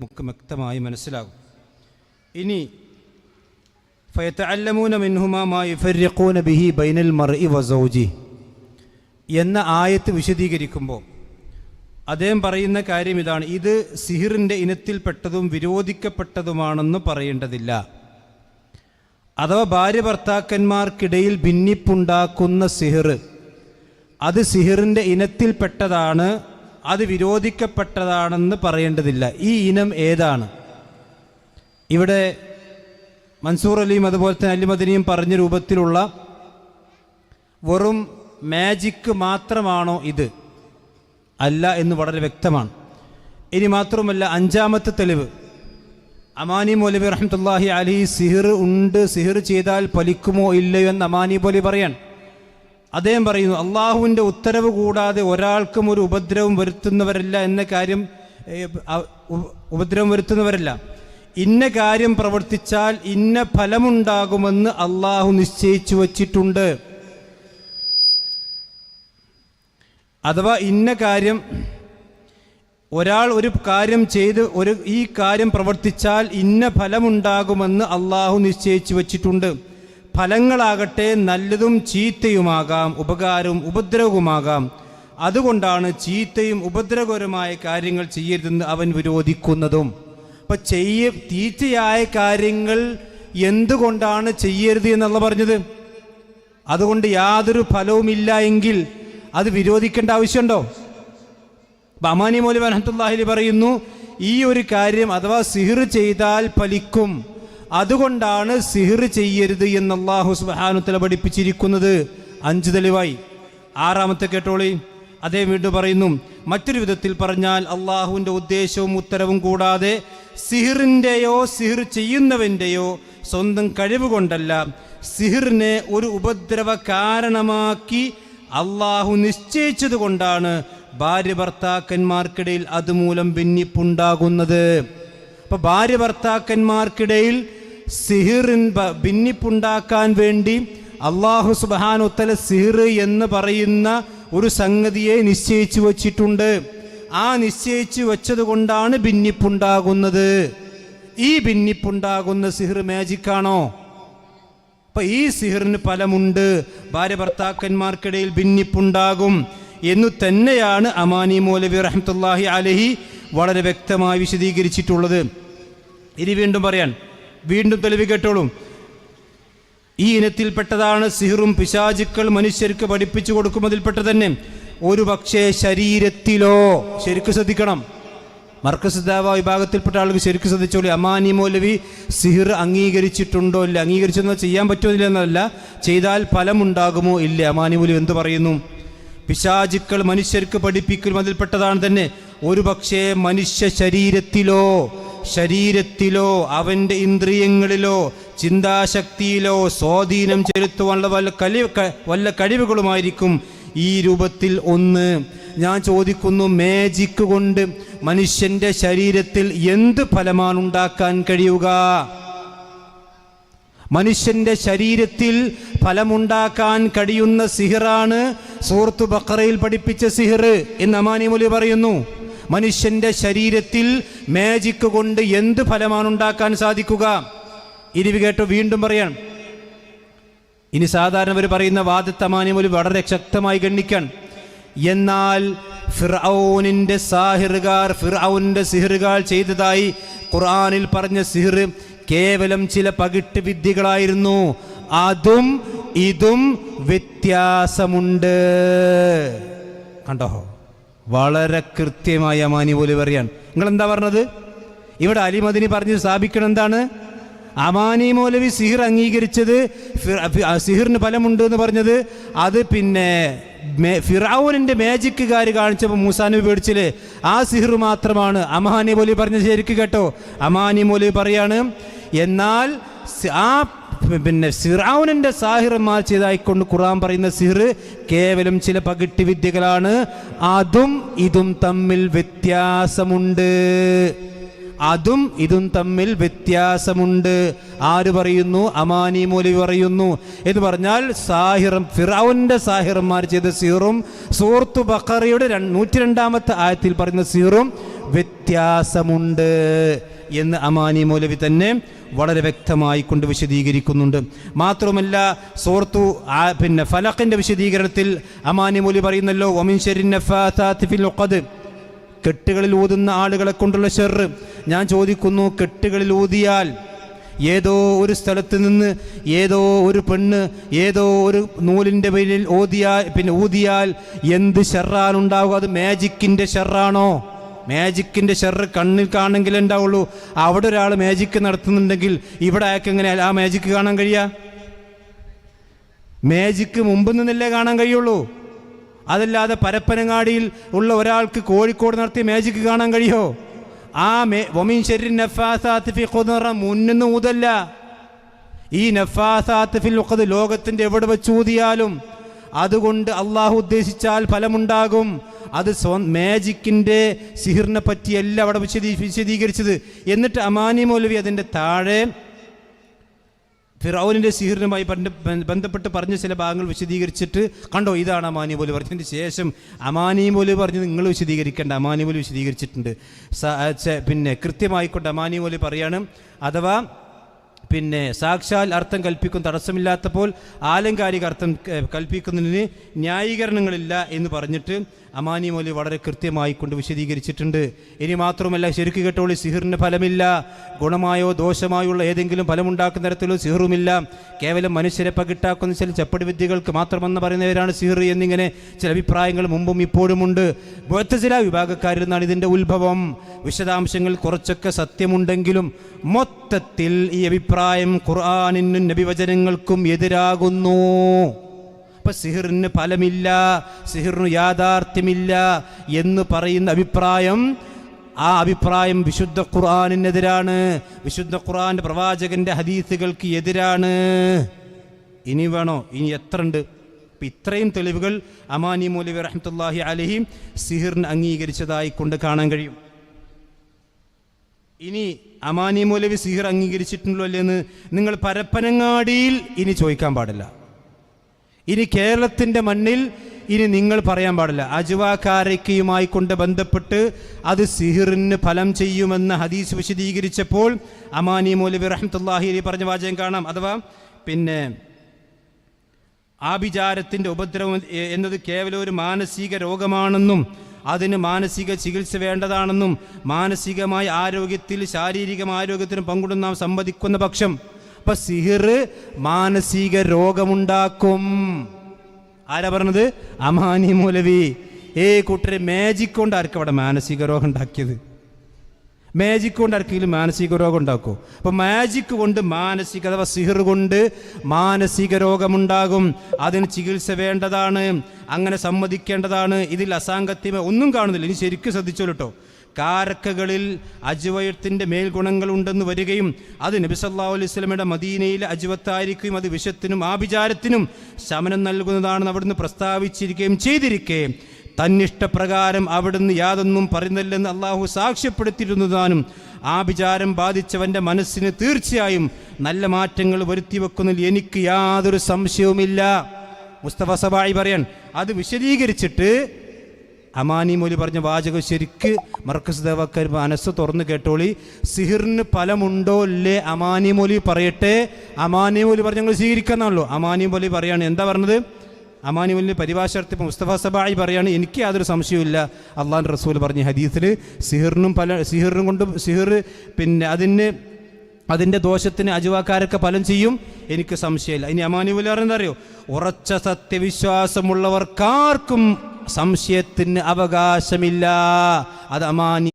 നമുക്ക് വ്യക്തമായി മനസ്സിലാകും. ഇനി ഫയത്തല്ലമൂന മിൻഹുമാ മാ യുഫരിഖൂന ബിഹി ബൈനൽ മർഇ വസൗജി എന്ന ആയത്ത് വിശദീകരിക്കുമ്പോൾ അദ്ദേഹം പറയുന്ന കാര്യം ഇതാണ്. ഇത് സിഹിറിന്റെ ഇനത്തിൽപ്പെട്ടതും വിരോധിക്കപ്പെട്ടതുമാണെന്ന് പറയേണ്ടതില്ല. അഥവാ ഭാര്യ ഭർത്താക്കന്മാർക്കിടയിൽ ഭിന്നിപ്പുണ്ടാക്കുന്ന സിഹിർ അത് സിഹിറിന്റെ ഇനത്തിൽപ്പെട്ടതാണ് അത് വിരോധിക്കപ്പെട്ടതാണെന്ന് പറയേണ്ടതില്ല. ഈ ഇനം ഏതാണ്? ഇവിടെ മൻസൂർ അലിയും അതുപോലെ തന്നെ അലിമദിനിയും പറഞ്ഞ രൂപത്തിലുള്ള വെറും മാജിക്ക് മാത്രമാണോ ഇത്? അല്ല എന്ന് വളരെ വ്യക്തമാണ്. ഇനി മാത്രമല്ല അഞ്ചാമത്തെ തെളിവ്. അമാനി മൗലവി റഹമത്തല്ലാഹി അലി സിഹിർ ഉണ്ട്. സിഹിർ ചെയ്താൽ പലിക്കുമോ ഇല്ലയോ എന്ന് അമാനി പോലെ പറയാൻ. അദ്ദേഹം പറയുന്നു അള്ളാഹുവിന്റെ ഉത്തരവ് കൂടാതെ ഒരാൾക്കും ഒരു ഉപദ്രവം വരുത്തുന്നവരല്ല എന്ന കാര്യം ഉപദ്രവം വരുത്തുന്നവരല്ല. ഇന്ന കാര്യം പ്രവർത്തിച്ചാൽ ഇന്ന ഫലമുണ്ടാകുമെന്ന് അള്ളാഹു നിശ്ചയിച്ചു വച്ചിട്ടുണ്ട്. അഥവാ ഇന്ന കാര്യം ഒരാൾ ഒരു കാര്യം ചെയ്ത് ഒരു ഈ കാര്യം പ്രവർത്തിച്ചാൽ ഇന്ന ഫലമുണ്ടാകുമെന്ന് അള്ളാഹു നിശ്ചയിച്ചു വച്ചിട്ടുണ്ട്. ഫലങ്ങളാകട്ടെ നല്ലതും ചീത്തയുമാകാം ഉപകാരവും ഉപദ്രവവുമാകാം. അതുകൊണ്ടാണ് ചീത്തയും ഉപദ്രവകരമായ കാര്യങ്ങൾ ചെയ്യരുതെന്ന് അവൻ വിരോധിക്കുന്നതും. അപ്പൊ ചെയ്യ തീറ്റയായ കാര്യങ്ങൾ എന്തുകൊണ്ടാണ് ചെയ്യരുത് എന്നുള്ള പറഞ്ഞത്? അതുകൊണ്ട് യാതൊരു ഫലവുമില്ല എങ്കിൽ അത് വിരോധിക്കേണ്ട ആവശ്യമുണ്ടോ? ബമാനി മൗലി അനഹത്തുല്ലാഹിലി പറയുന്നു ഈ ഒരു കാര്യം അഥവാ സിഹിർ ചെയ്താൽ ഫലിക്കും. അതുകൊണ്ടാണ് സിഹിർ ചെയ്യരുത് എന്ന് അള്ളാഹു സുബാനുത്തല പഠിപ്പിച്ചിരിക്കുന്നത്. അഞ്ച് തെളിവായി. ആറാമത്തെ കേട്ടോളി. അതേ വീണ്ടും പറയുന്നു. മറ്റൊരു വിധത്തിൽ പറഞ്ഞാൽ അള്ളാഹുവിന്റെ ഉദ്ദേശവും ഉത്തരവും കൂടാതെ സിഹിറിന്റെയോ സിഹിർ ചെയ്യുന്നവന്റെയോ സ്വന്തം കഴിവ് കൊണ്ടല്ല സിഹിറിനെ ഒരു ഉപദ്രവ കാരണമാക്കി അള്ളാഹു നിശ്ചയിച്ചത് കൊണ്ടാണ് ഭാര്യ ഭർത്താക്കന്മാർക്കിടയിൽ അതുമൂലം ഭിന്നിപ്പുണ്ടാകുന്നത്. അപ്പോൾ ഭാര്യ ഭർത്താക്കന്മാർക്കിടയിൽ സിഹിറിൻ ഭിന്നിപ്പുണ്ടാക്കാൻ വേണ്ടി അള്ളാഹു സുബാനുത്തല സിഹിർ എന്ന് പറയുന്ന ഒരു സംഗതിയെ നിശ്ചയിച്ചു വച്ചിട്ടുണ്ട്. ആ നിശ്ചയിച്ചു വച്ചത് കൊണ്ടാണ് ഭിന്നിപ്പുണ്ടാകുന്നത്. ഈ ഭിന്നിപ്പുണ്ടാകുന്ന സിഹിർ മാജിക്കാണോ അപ്പൊ ഈ സിഹിറിന് ഫലമുണ്ട്. ഭാര്യ ഭർത്താക്കന്മാർക്കിടയിൽ ഭിന്നിപ്പുണ്ടാകും എന്നു തന്നെയാണ് അമാനി മൗലവി റഹമത്തല്ലാഹി അലഹി വളരെ വ്യക്തമായി വിശദീകരിച്ചിട്ടുള്ളത്. ഇനി വീണ്ടും പറയാൻ വീണ്ടും തെളിവ് കേട്ടോളും. ഈ ഇനത്തിൽപ്പെട്ടതാണ് സിഹിറും പിശാചുക്കൾ മനുഷ്യർക്ക് പഠിപ്പിച്ചു കൊടുക്കുന്നതിൽപ്പെട്ട തന്നെ ഒരു പക്ഷേ ശരീരത്തിലോ ശരിക്കും ശ്രദ്ധിക്കണം. മർക്കസ് ദാവ വിഭാഗത്തിൽപ്പെട്ട ആൾക്ക് ശരിക്കും ശ്രദ്ധിച്ചോളി. അമാനി മൗലവി സിഹിർ അംഗീകരിച്ചിട്ടുണ്ടോ ഇല്ല? അംഗീകരിച്ചെന്നോ ചെയ്യാൻ പറ്റുമോ ഇല്ല എന്നല്ല ചെയ്താൽ ഫലമുണ്ടാകുമോ ഇല്ല? അമാനി മൗലവി എന്ത് പറയുന്നു? പിശാചുക്കൾ മനുഷ്യർക്ക് പഠിപ്പിക്കും അതിൽപ്പെട്ടതാണ് തന്നെ. ഒരു പക്ഷേ മനുഷ്യ ശരീരത്തിലോ ശരീരത്തിലോ അവന്റെ ഇന്ദ്രിയങ്ങളിലോ ചിന്താശക്തിയിലോ സ്വാധീനം ചെലുത്തുവാനുള്ള വല്ല കലി വല്ല കഴിവുകളുമായിരിക്കും ഈ രൂപത്തിൽ ഒന്ന്. ഞാൻ ചോദിക്കുന്നു മേജിക്ക് കൊണ്ട് മനുഷ്യന്റെ ശരീരത്തിൽ എന്ത് ഫലമാണ് ഉണ്ടാക്കാൻ കഴിയുക? മനുഷ്യന്റെ ശരീരത്തിൽ ഫലമുണ്ടാക്കാൻ കഴിയുന്ന സിഹിറാണ് സൂറത്തു ബക്കറയിൽ പഠിപ്പിച്ച സിഹിർ എന്ന് അമാനിമുലി പറയുന്നു. മനുഷ്യന്റെ ശരീരത്തിൽ മാജിക്ക് കൊണ്ട് എന്ത് ഫലമാണ് ഉണ്ടാക്കാൻ സാധിക്കുക? ഇനി കേട്ടോ വീണ്ടും പറയാം ഇനി സാധാരണ അവർ പറയുന്ന വാദത്തമാനം ഒരു വളരെ ശക്തമായി ഗണ്ണിക്കാൻ എന്നാൽ ഫിർഔനിന്റെ സാഹിറുകാർ ഫിർഔന്റെ സിഹിറുകാർ ചെയ്തതായി ഖുർആനിൽ പറഞ്ഞ സിഹിർ കേവലം ചില പകിട്ട് വിദ്യകളായിരുന്നു. അതും ഇതും വ്യത്യാസമുണ്ട്. കണ്ടോ? വളരെ കൃത്യമായി അമാനി പോലെ പറയാണ്. നിങ്ങൾ എന്താ പറഞ്ഞത്? ഇവിടെ അലിമദിനി പറഞ്ഞ് സ്ഥാപിക്കണം എന്താണ്? അമാനി മൗലവി സിഹിർ അംഗീകരിച്ചത് സിഹിറിന് ഫലമുണ്ട് എന്ന് പറഞ്ഞത് അത് പിന്നെ ഫിറാവൂനിന്റെ മാജിക്കുകാർ കാണിച്ചപ്പോൾ മൂസാനബി പേടിച്ചില്ലേ? ആ സിഹിർ മാത്രമാണ്. അമാനി മൗലവി പറഞ്ഞ ശരിക്കും കേട്ടോ. അമാനി മൗലവി പറയാണ് എന്നാൽ ആ പിന്നെ സിറാവുനിന്റെ സാഹിറന്മാർ ചെയ്തായിക്കൊണ്ട് ഖുറാൻ പറയുന്ന സിഹിർ കേവലം ചില പകിട്ടി വിദ്യകളാണ് അതും ഇതും തമ്മിൽ വ്യത്യാസമുണ്ട്. അതും ഇതും തമ്മിൽ വ്യത്യാസമുണ്ട്. ആര് പറയുന്നു? അമാനി മൗലവി പറയുന്നു. എന്ന് പറഞ്ഞാൽ സാഹിറും ഫിറൌന്റെ സാഹിറന്മാർ ചെയ്ത സീറും സൂറത്തു ബക്കറിയുടെ നൂറ്റി രണ്ടാമത്തെ ആയത്തിൽ പറയുന്ന സീറും വ്യത്യാസമുണ്ട് എന്ന് അമാനി മൗലവി തന്നെ വളരെ വ്യക്തമായി കൊണ്ട് വിശദീകരിക്കുന്നുണ്ട്. മാത്രമല്ല സോർത്തു പിന്നെ ഫലഖിന്റെ വിശദീകരണത്തിൽ അമാനി മൗലവി പറയുന്നല്ലോ ഒമിൻ ഷെരിൻ ഫിൽ ഉഖദ് കെട്ടുകളിൽ ഊതുന്ന ആളുകളെ കൊണ്ടുള്ള ഷെറ് ഞാൻ ചോദിക്കുന്നു കെട്ടുകളിൽ ഊതിയാൽ ഏതോ ഒരു സ്ഥലത്ത് നിന്ന് ഏതോ ഒരു പെണ്ണ് ഏതോ ഒരു നൂലിന്റെ പേരിൽ ഓതിയാൽ പിന്നെ ഊതിയാൽ എന്ത് ഷെറാണുണ്ടാവുക അത് മാജിക്കിന്റെ ഷെറാണോ മാജിക്കിന്റെ ഷെറ് കണ്ണിൽ കാണെങ്കിലേ ഉണ്ടാവുള്ളൂ. അവിടെ ഒരാൾ മാജിക്ക് നടത്തുന്നുണ്ടെങ്കിൽ ഇവിടെ അയാൾക്ക് എങ്ങനെ ആ മാജിക്ക് കാണാൻ കഴിയുക മാജിക്ക് മുമ്പ് നിന്നല്ലേ കാണാൻ കഴിയുള്ളൂ. അതല്ലാതെ പരപ്പനങ്ങാടിയിൽ ഉള്ള ഒരാൾക്ക് കോഴിക്കോട് നടത്തിയ മാജിക്ക് കാണാൻ കഴിയോ? ആ മേ വമീൻ ഷെരി നഫാസാത്തിഫി പറഞ്ഞാൽ മുന്നിന്ന് ഊതല്ല. ഈ നഫാസാത്തിഫിൽ ഉഖദ് ലോകത്തിന്റെ എവിടെ വെച്ച് ഊതിയാലും അതുകൊണ്ട് അള്ളാഹു ഉദ്ദേശിച്ചാൽ ഫലമുണ്ടാകും. അത് സ്വ മാജിക്കിന്റെ സിഹിറിനെ പറ്റിയല്ല അവിടെ വിശദീ വിശദീകരിച്ചത്. എന്നിട്ട് അമാനി മൗലവി അതിന്റെ താഴെ ഫിറൌനിന്റെ സീഹറിനുമായി ബന്ധ- ബന്ധപ്പെട്ട് പറഞ്ഞ ചില ഭാഗങ്ങൾ വിശദീകരിച്ചിട്ട് കണ്ടോ? ഇതാണ് അമാനി പോലും പറഞ്ഞതിന് ശേഷം അമാനി പോലും പറഞ്ഞ് നിങ്ങൾ വിശദീകരിക്കേണ്ട. അമാനി പോലും വിശദീകരിച്ചിട്ടുണ്ട്. പിന്നെ കൃത്യമായിക്കൊണ്ട് അമാനി പോലും പറയാണ് അഥവാ പിന്നെ സാക്ഷാൽ അർത്ഥം കൽപ്പിക്കും തടസ്സമില്ലാത്തപ്പോൾ ആലങ്കാരിക അർത്ഥം കൽപ്പിക്കുന്നതിന് ന്യായീകരണങ്ങളില്ല എന്ന് പറഞ്ഞിട്ട് അമാനി മൗലി വളരെ കൃത്യമായി കൊണ്ട് വിശദീകരിച്ചിട്ടുണ്ട്. ഇനി മാത്രമല്ല ശരിക്ക് കേട്ടോളി സിഹിറിന് ഫലമില്ല. ഗുണമായോ ദോഷമായോ ഉള്ള ഏതെങ്കിലും ഫലമുണ്ടാക്കുന്ന തരത്തിലോ സിഹിറുമില്ല. കേവലം മനുഷ്യരെ പകിട്ടാക്കുന്ന ചില ചപ്പടി വിദ്യകൾക്ക് മാത്രമെന്ന് പറയുന്നവരാണ് സിഹിർ എന്നിങ്ങനെ ചില അഭിപ്രായങ്ങൾ മുമ്പും ഇപ്പോഴുമുണ്ട്. ബോധചില വിഭാഗക്കാരിൽ നിന്നാണ് ഇതിന്റെ ഉത്ഭവം. വിശദാംശങ്ങൾ കുറച്ചൊക്കെ സത്യമുണ്ടെങ്കിലും മൊത്തത്തിൽ ഈ അഭിപ്രായം ഖുർആാനിനും നബിവചനങ്ങൾക്കും എതിരാകുന്നു. അപ്പൊ സിഹിറിന് ഫലമില്ല സിഹിറിന് യാഥാർത്ഥ്യമില്ല എന്ന് പറയുന്ന അഭിപ്രായം ആ അഭിപ്രായം വിശുദ്ധ ഖുർആാനിനെതിരാണ്. വിശുദ്ധ ഖുർആന്റെ പ്രവാചകന്റെ ഹദീസുകൾക്ക് എതിരാണ്. ഇനി വേണോ? ഇനി എത്ര ഉണ്ട്? അപ്പം ഇത്രയും തെളിവുകൾ അമാനി മൗലവി റഹ്മത്തുല്ലാഹി അലഹിം സിഹിറിന് അംഗീകരിച്ചതായി കൊണ്ട് കാണാൻ കഴിയും. ഇനി അമാനി മൗലവി സിഹിർ അംഗീകരിച്ചിട്ടുണ്ടല്ലോ അല്ലേന്ന് നിങ്ങൾ പരപ്പനങ്ങാടിയിൽ ഇനി ചോദിക്കാൻ പാടില്ല. ഇനി കേരളത്തിന്റെ മണ്ണിൽ ഇനി നിങ്ങൾ പറയാൻ പാടില്ല. അജുവാക്കാരയ്ക്കയുമായി കൊണ്ട് ബന്ധപ്പെട്ട് അത് സിഹിറിന് ഫലം ചെയ്യുമെന്ന് ഹദീസ് വിശദീകരിച്ചപ്പോൾ അമാനി മൗലവി റഹ്മത്തുല്ലാഹി അലി പറഞ്ഞ വാചകം കാണാം. അഥവാ പിന്നെ ആഭിചാരത്തിന്റെ ഉപദ്രവം എന്നത് കേവലം ഒരു മാനസിക രോഗമാണെന്നും അതിന് മാനസിക ചികിത്സ വേണ്ടതാണെന്നും മാനസികമായ ആരോഗ്യത്തിൽ ശാരീരികമായ ആരോഗ്യത്തിനും പങ്കുണ്ടെന്ന് നാം സമ്മതിക്കുന്ന പക്ഷം അപ്പൊ സിഹിർ മാനസിക രോഗമുണ്ടാക്കും. ആരാ പറഞ്ഞത്? അമാനി മൂലവി. ഏ കൂട്ടരെ മാജിക് കൊണ്ട് അവിടെ മാനസിക രോഗം ഉണ്ടാക്കിയത്? മാജിക് കൊണ്ട് മാനസിക രോഗം ഉണ്ടാക്കും? അപ്പോൾ മാജിക് കൊണ്ട് മാനസിക അഥവാ സിഹിർ കൊണ്ട് മാനസിക രോഗമുണ്ടാകും. അതിന് ചികിത്സ വേണ്ടതാണ്. അങ്ങനെ സമ്മതിക്കേണ്ടതാണ്. ഇതിൽ അസാങ്കത്യമ ഒന്നും കാണുന്നില്ല. ഇനി ശരിക്കും ശ്രദ്ധിച്ചോളൂ കേട്ടോ കാരക്കകളിൽ അജുവയത്തിന്റെ മേൽഗുണങ്ങൾ ഉണ്ടെന്ന് വരികയും അത് നബി സല്ലല്ലാഹു അലൈഹി വസല്ലമയുടെ മദീനയിലെ അജുവത്തായിരിക്കുകയും അത് വിഷത്തിനും ആഭിചാരത്തിനും ശമനം നൽകുന്നതാണെന്ന് അവിടുന്ന് പ്രസ്താവിച്ചിരിക്കുകയും ചെയ്തിരിക്കെ. തന്നിഷ്ടപ്രകാരം അവിടുന്ന് യാതൊന്നും പറയുന്നില്ലെന്ന് അള്ളാഹു സാക്ഷ്യപ്പെടുത്തിയിരുന്നതാനും ആഭിചാരം ബാധിച്ചവന്റെ മനസ്സിന് തീർച്ചയായും നല്ല മാറ്റങ്ങൾ വരുത്തി വെക്കുന്നതിൽ എനിക്ക് യാതൊരു സംശയവുമില്ല. മുസ്തഫ സബായി പറയാൻ അത് വിശദീകരിച്ചിട്ട് അമാനി മൊലി പറഞ്ഞ വാചകം ശരിക്ക് മർക്കസ് ദേവക്കാർ മനസ്സ് തുറന്ന് കേട്ടോളി. സിഹിറിന് ഫലമുണ്ടോ ഇല്ലേ? അമാനി മൊലി പറയട്ടെ. അമാനി മൊലി പറഞ്ഞ് ഞങ്ങൾ സ്വീകരിക്കാന്നാണല്ലോ. അമാനി മൊലി പറയാണ്. എന്താ പറഞ്ഞത്? അമാനി മൊലി പരിഭാഷാർത്ഥി മുസ്തഫ സബായി പറയാണ്. എനിക്ക് യാതൊരു സംശയവുമില്ല. അള്ളാൻ റസൂൽ പറഞ്ഞ ഹദീസിൽ സിഹിറിനും പല സിഹിറിനും കൊണ്ട് സിഹിർ പിന്നെ അതിന് അതിന്റെ ദോഷത്തിന് അജുവാക്കാരൊക്കെ ഫലം ചെയ്യും. എനിക്ക് സംശയമില്ല. ഇനി അമാനി മൊലി പറയുന്നത് അറിയോ? ഉറച്ച സത്യവിശ്വാസമുള്ളവർക്കാർക്കും സംശയത്തിന് അവകാശമില്ല. അത് അമാനി